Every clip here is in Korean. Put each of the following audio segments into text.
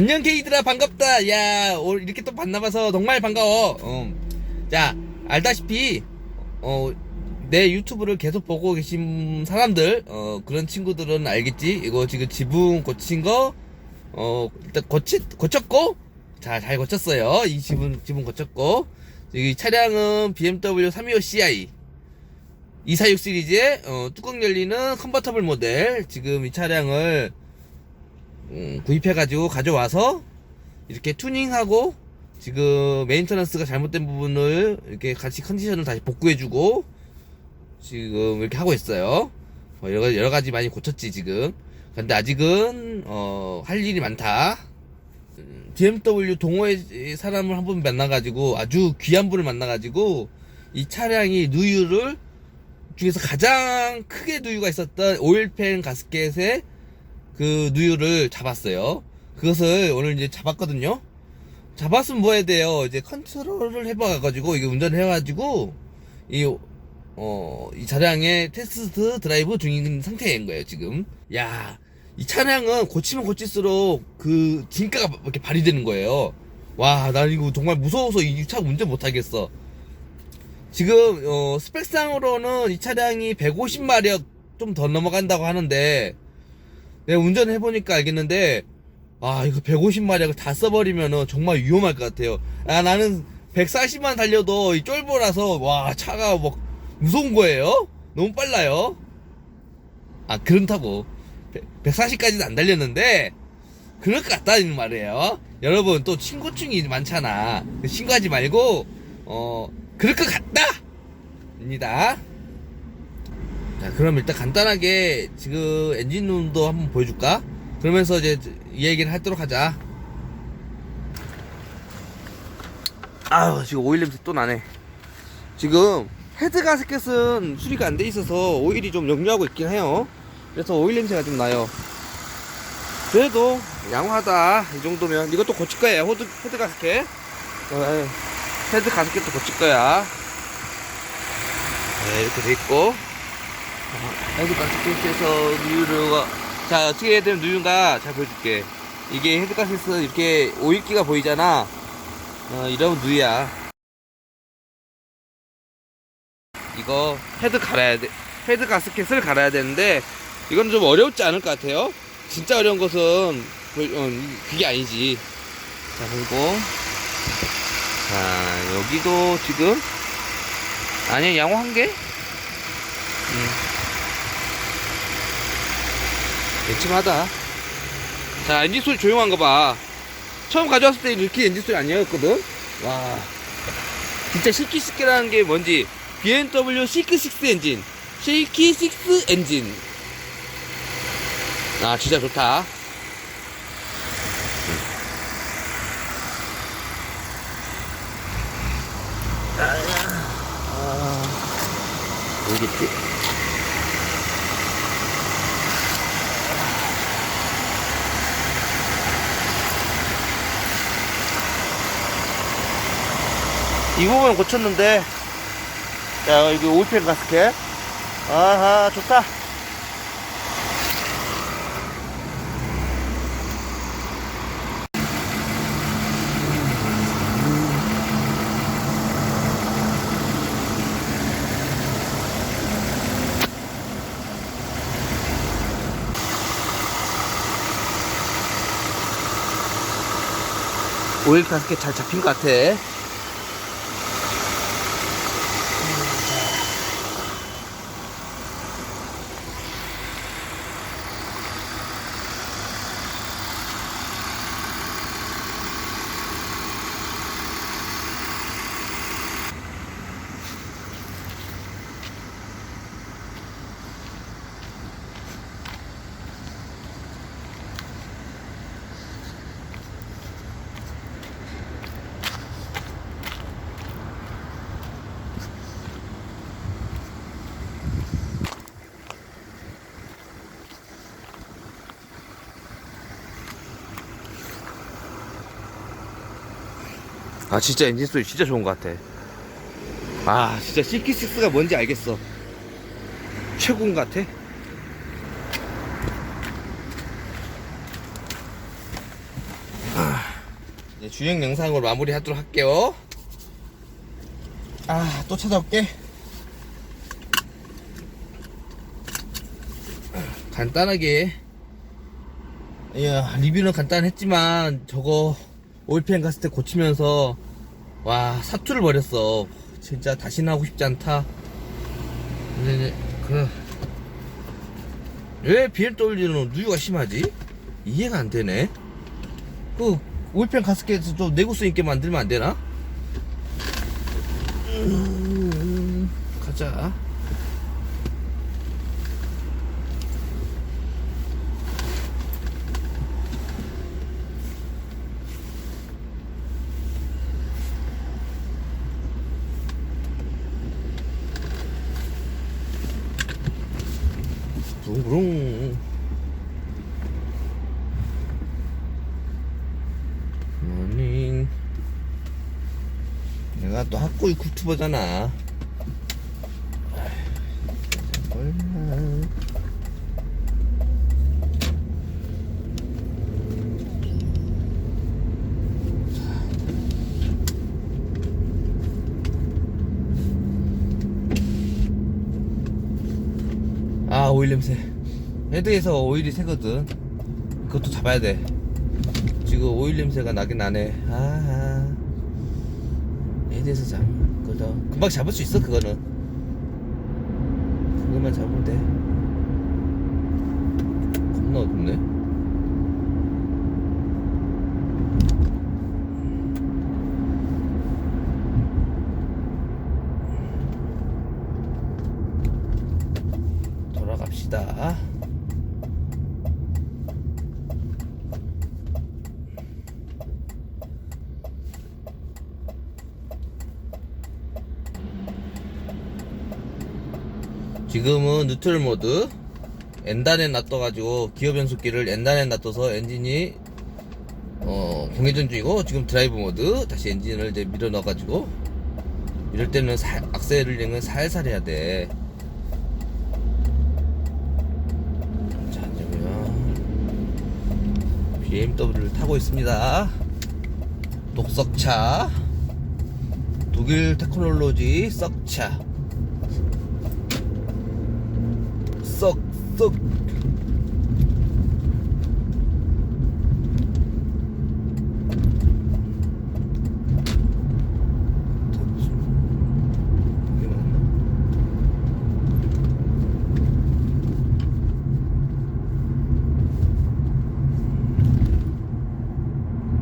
안녕 게이들아 반갑다. 야 오늘 이렇게 또 만나봐서 정말 반가워. 어. 자 알다시피 어, 내 유튜브를 계속 보고 계신 사람들 어, 그런 친구들은 알겠지? 이거 지금 지붕 고친 거 어, 일단 고치, 고쳤고 자 잘 고쳤어요. 이 지붕 지붕 고쳤고. 이 차량은 BMW 325 CI 246 시리즈의 어, 뚜껑 열리는 컨버터블 모델. 지금 이 차량을 음, 구입해가지고 가져와서 이렇게 튜닝하고 지금 메인터넌스가 잘못된 부분을 이렇게 같이 컨디션을 다시 복구해주고 지금 이렇게 하고 있어요. 어, 여러, 여러 가지 많이 고쳤지 지금. 근데 아직은 어, 할 일이 많다. 음, BMW 동호회 사람을 한번 만나가지고 아주 귀한 분을 만나가지고 이 차량이 누유를 중에서 가장 크게 누유가 있었던 오일팬 가스켓의 그 누유를 잡았어요. 그것을 오늘 이제 잡았거든요. 잡았으면 뭐 해야 돼요? 이제 컨트롤을 해봐가지고 이게 운전을 해가지고 이 어, 이 차량의 테스트 드라이브 중인 상태인 거예요, 지금. 야, 이 차량은 고치면 고칠수록 그 진가가 이렇게 발휘되는 거예요. 와, 나 이거 정말 무서워서 이 차 운전 못하겠어. 지금, 어, 스펙상으로는 이 차량이 150마력 좀 더 넘어간다고 하는데, 내가 운전을 해보니까 알겠는데, 아, 이거 150마력을 다 써버리면은 정말 위험할 것 같아요. 아, 나는 140만 달려도 이 쫄보라서, 와, 차가 뭐, 무서운 거예요? 너무 빨라요? 아, 그렇다고. 140까지는 안 달렸는데, 그럴 것 같다는 말이에요. 여러분, 또 친구층이 많잖아. 신고하지 말고, 어, 그럴 것 같다! 입니다. 자, 그럼 일단 간단하게 지금 엔진룸도 한번 보여줄까? 그러면서 이제 이 얘기를 하도록 하자. 아우, 지금 오일 냄새 또 나네. 지금 헤드 가스켓은 수리가 안 돼 있어서 오일이 좀 역류하고 있긴 해요. 그래서 오일 냄새가 좀 나요. 그래도 양호하다. 이 정도면. 이것도 고칠 거예요. 헤드, 헤드 가스켓. 어, 헤드 가스켓도 고칠 거야. 네, 이렇게 돼 있고. 헤드 가스켓에서 누유가 자 어떻게 해야 되면 누유인가? 잘 보여줄게. 이게 가스켓은 이렇게 오일기가 보이잖아. 어 이러면 누유야. 이거 헤드 갈아야 돼. 헤드 가스켓을 갈아야 되는데 이건 좀 어렵지 않을 것 같아요. 진짜 어려운 것은 그- 어, 그게 아니지. 자 그리고 자 여기도 지금 아니야 양호 한 개? 음. 괜찮하다. 자, 엔진 소리 조용한 거 봐. 처음 가져왔을 때 이렇게 엔진 소리 아니었거든? 와. 진짜 실키시키라는 게 뭔지. BMW 시크6 엔진. 실키6 엔진. 아, 진짜 좋다. 아, 어디겠지? 이 부분 고쳤는데 자 여기 오일팬 가스켓. 아하 좋다. 오일 가스켓 잘 잡힌 것 같아 아 진짜 엔진 소리 진짜 좋은 것 같아. 아 진짜 CK6가 뭔지 알겠어. 최고인 것 같아. 주행 영상으로 마무리 하도록 할게요. 아, 또 찾아올게. 간단하게. 야, 리뷰는 간단했지만 저거 오일팬 갔을 때 고치면서 와 사투를 벌였어 진짜 다시는 하고 싶지 않다 근데 그 왜 BMW는 누유가 심하지? 이해가 안 되네 그 오일팬 가스켓에서 좀 내구성 있게 만들면 안 되나? 음, 가자 부릉부릉 모닝 내가 또 유튜버잖아. 몰라 아 오일 냄새. 헤드에서 오일이 새거든. 그것도 잡아야 돼. 지금 오일 냄새가 나긴 나네. 아 헤드에서 잡거든 금방 잡을 수 있어 그거는. 그것만 잡으면 돼. 겁나 어둡네. 돌아갑시다. 지금은 뉴트럴 모드 엔단에 놔둬가지고 기어 변속기를 엔단에 놔둬서 엔진이 어, 공회전 중이고 지금 드라이브 모드 다시 엔진을 이제 밀어 넣어가지고 이럴 때는 살, 악셀을 살살 해야 돼. 자, 저기요. BMW를 타고 있습니다. 독석차. 독일 테크놀로지 썩차. 맞나?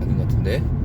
아닌 것 같은데.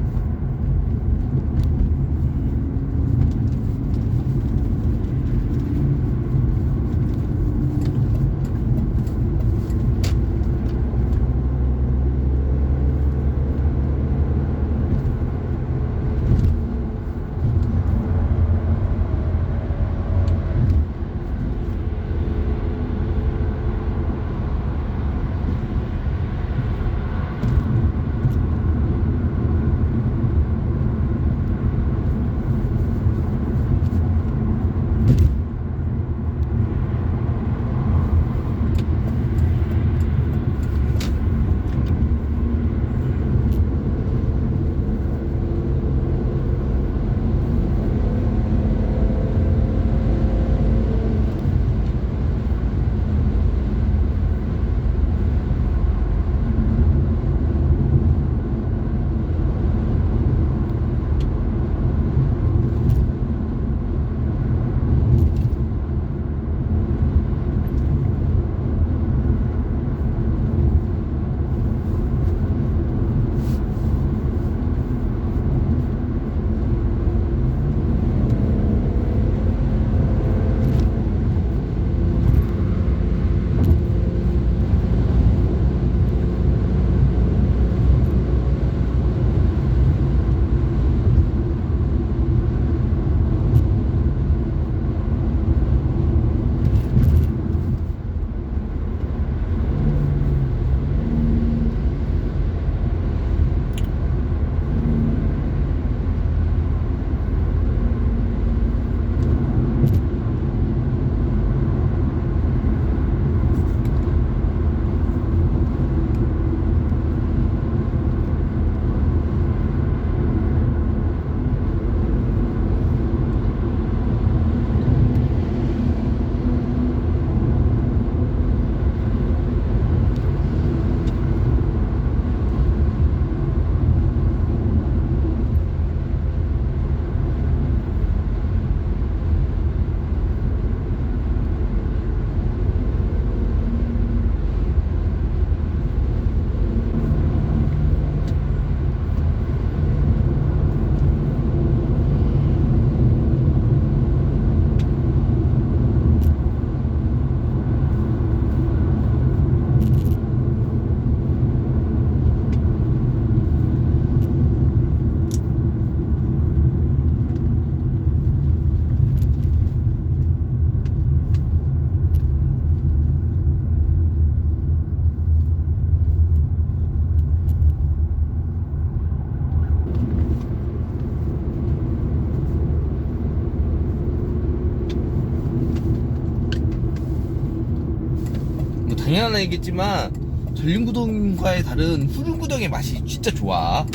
당연한 얘기겠지만 전륜구동과의 다른 후륜구동의 맛이 진짜 좋아.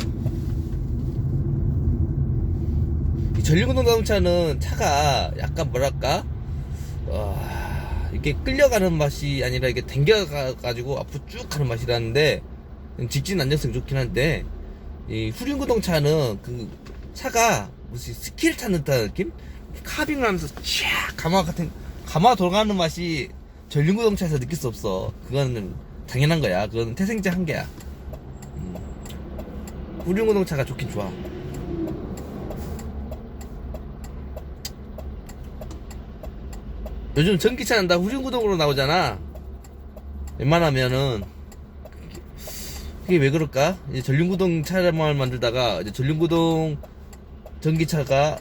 이 전륜구동 자동차는 차가 약간 뭐랄까 어, 이렇게 끌려가는 맛이 아니라 이게 당겨가지고 앞으로 쭉 가는 맛이라는데 직진 안정성 좋긴 한데 이 후륜구동 차는 그 차가 무슨 스킬 타는 듯한 느낌? 카빙을 하면서 쫙 가마 같은 가마 돌아가는 맛이 전륜구동 차에서 느낄 수 없어. 그거는 당연한 거야. 그건 태생자 한계야. 음. 후륜구동 차가 좋긴 좋아. 요즘 전기차는 다 후륜구동으로 나오잖아. 웬만하면은 그게 왜 그럴까? 이제 전륜구동 차량을 만들다가 이제 전륜구동 전기차가는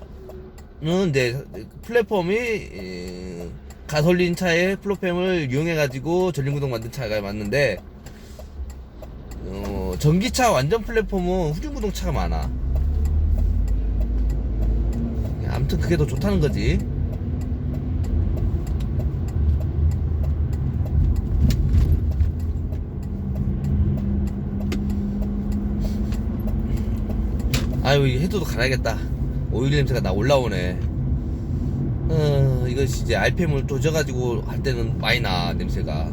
이제 플랫폼이 에, 가솔린 차의 플랫폼을 이용해 가지고 전륜구동 만든 차가 맞는데 어, 전기차 완전 플랫폼은 후륜구동 차가 많아. 아무튼 그게 더 좋다는 거지. 아유 이 헤드도 갈아야겠다 오일 냄새가 나 올라오네 어 이거 이제 RPM을 조져가지고 할 때는 많이 나 냄새가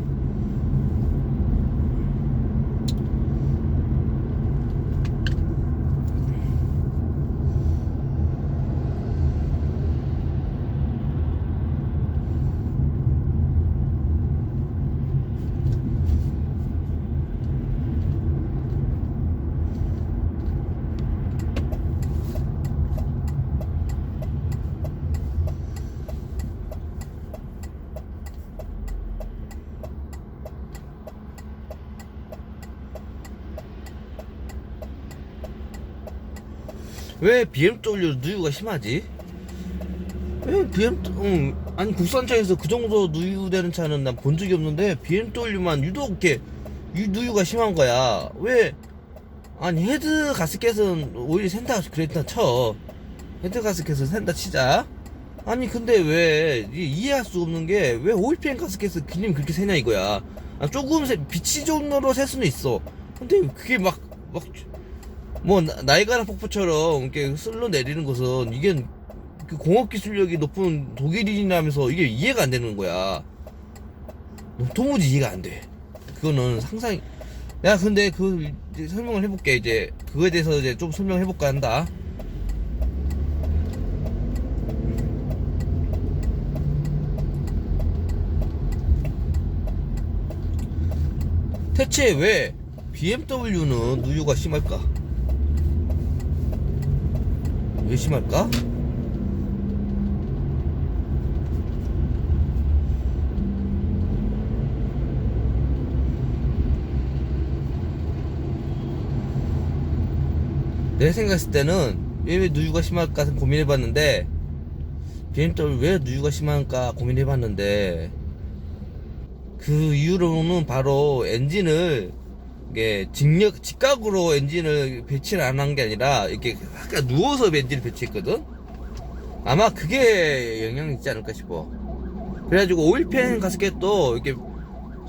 왜 BMW 누유가 심하지? 왜 BMW 응, 아니 국산차에서 그 정도 누유되는 차는 난 본 적이 없는데 BMW만 유독 이렇게 유, 누유가 심한 거야. 왜? 아니 헤드 가스켓은 오히려 센다 그랬다 쳐. 헤드 가스켓은 센다 치자. 아니 근데 왜 이- 이해할 수 없는 게 왜 오일팬 가스켓은 그림 그렇게 세냐 이거야. 아, 조금 세, 빛이 정도로 셀 수는 있어. 근데 그게 막 막, 뭐 나- 나이가라 폭포처럼 이렇게 쓸러 내리는 것은 이게 그 공업 기술력이 높은 독일인이라면서 이게 이해가 안 되는 거야. 도무지 이해가 안 돼. 그거는 상상. 야 근데 그 설명을 해볼게 이제 그거에 대해서 이제 좀 설명해 볼까 한다. 대체 왜 BMW는 누유가 심할까? 왜 심할까? 내 생각했을 때는 왜 누유가 심할까 고민해봤는데 BMW 왜 누유가 심할까 고민해봤는데 그 이유로는 바로 엔진을 이게 직력 직각으로 엔진을 배치를 안 한 게 아니라 이렇게 약간 누워서 엔진을 배치했거든. 아마 그게 영향이 있지 않을까 싶어. 그래가지고 오일팬 가스켓도 이렇게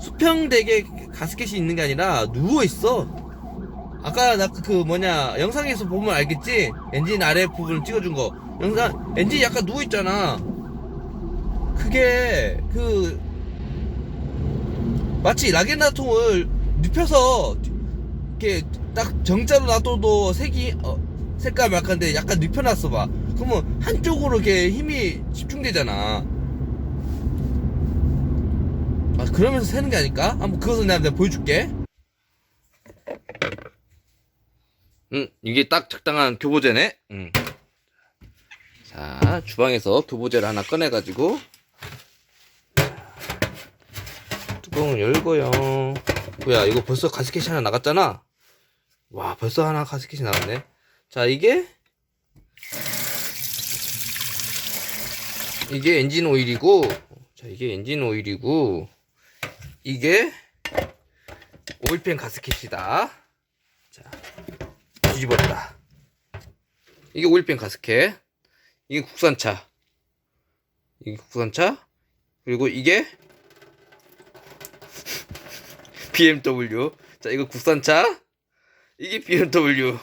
수평되게 가스켓이 있는 게 아니라 누워 있어. 아까 나 그 뭐냐 영상에서 보면 알겠지? 엔진 아래 부분 찍어준 거. 영상 엔진 약간 누워 있잖아. 그게 그 마치 라겐나 통을 눕혀서 이렇게 딱 정자로 놔둬도 색이 어, 색깔 약간데 약간 눕혀놨어 봐. 그러면 한쪽으로 이렇게 힘이 집중되잖아. 아 그러면서 새는 게 아닐까? 한번 그것은 내가, 내가 보여줄게. 응, 이게 딱 적당한 교보제네. 응. 자, 주방에서 교보제를 하나 꺼내가지고 뚜껑을 열고요. 뭐야, 이거 벌써 가스켓이 하나 나갔잖아? 와, 벌써 하나 가스켓이 나갔네. 자, 이게, 이게 엔진 오일이고, 자, 이게 엔진 오일이고, 이게 오일팬 가스켓이다. 자, 뒤집었다. 이게 오일팬 가스켓. 이게 국산차. 이게 국산차. 그리고 이게 BMW. 자, 이거 국산차. 이게 BMW.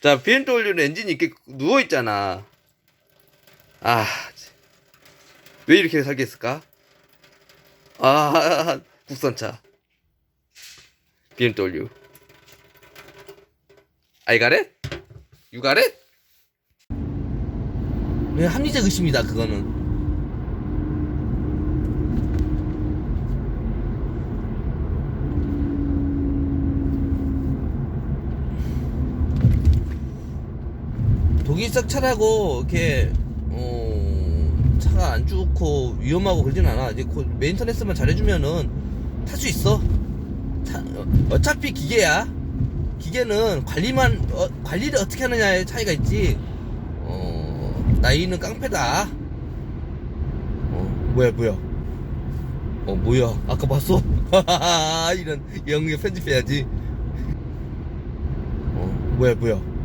자, BMW는 엔진이 이렇게 누워있잖아. 아, 왜 이렇게 살겠을까? 아, 국산차. BMW. 아이가렛? 유가렛? 네, 합리적 의심이다, 그거는. 독일석 차라고 이렇게 어, 차가 안 좋고 위험하고 그러진 않아. 이제 그 메인터네스만 잘해주면은 탈 수 있어. 차- 어, 어차피 기계야. 기계는 관리만 어, 관리를 어떻게 하느냐에 차이가 있지. 어, 나이는 깡패다. 어, 뭐야 뭐야. 어 뭐야 아까 봤어? 이런 영역 편집해야지. 어 뭐야 뭐야.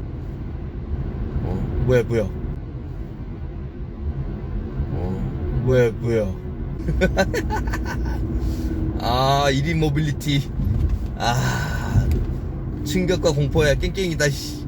어, 뭐야, 뭐야. 어, 뭐야, 뭐야. 아, 1인 모빌리티. 아, 충격과 공포야, 깽깽이다, 씨.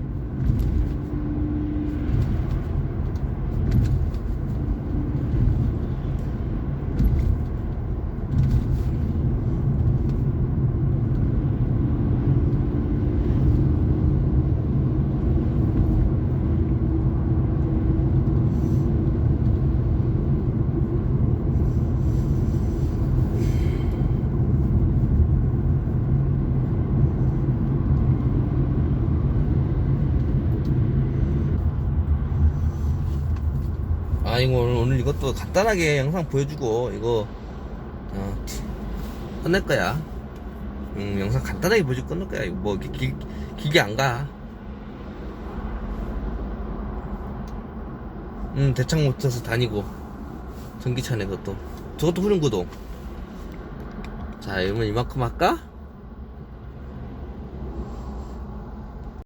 아, 이거 오늘, 이것도 간단하게 영상 보여주고, 이거, 어, 티- 끝낼 거야. 음, 영상 간단하게 보여주고 끝낼 거야. 뭐, 기, 기, 기계 안 가. 음, 대창 못해서 다니고. 전기차네, 그것도. 저것도 후륜구동. 자, 이러면 이만큼 할까?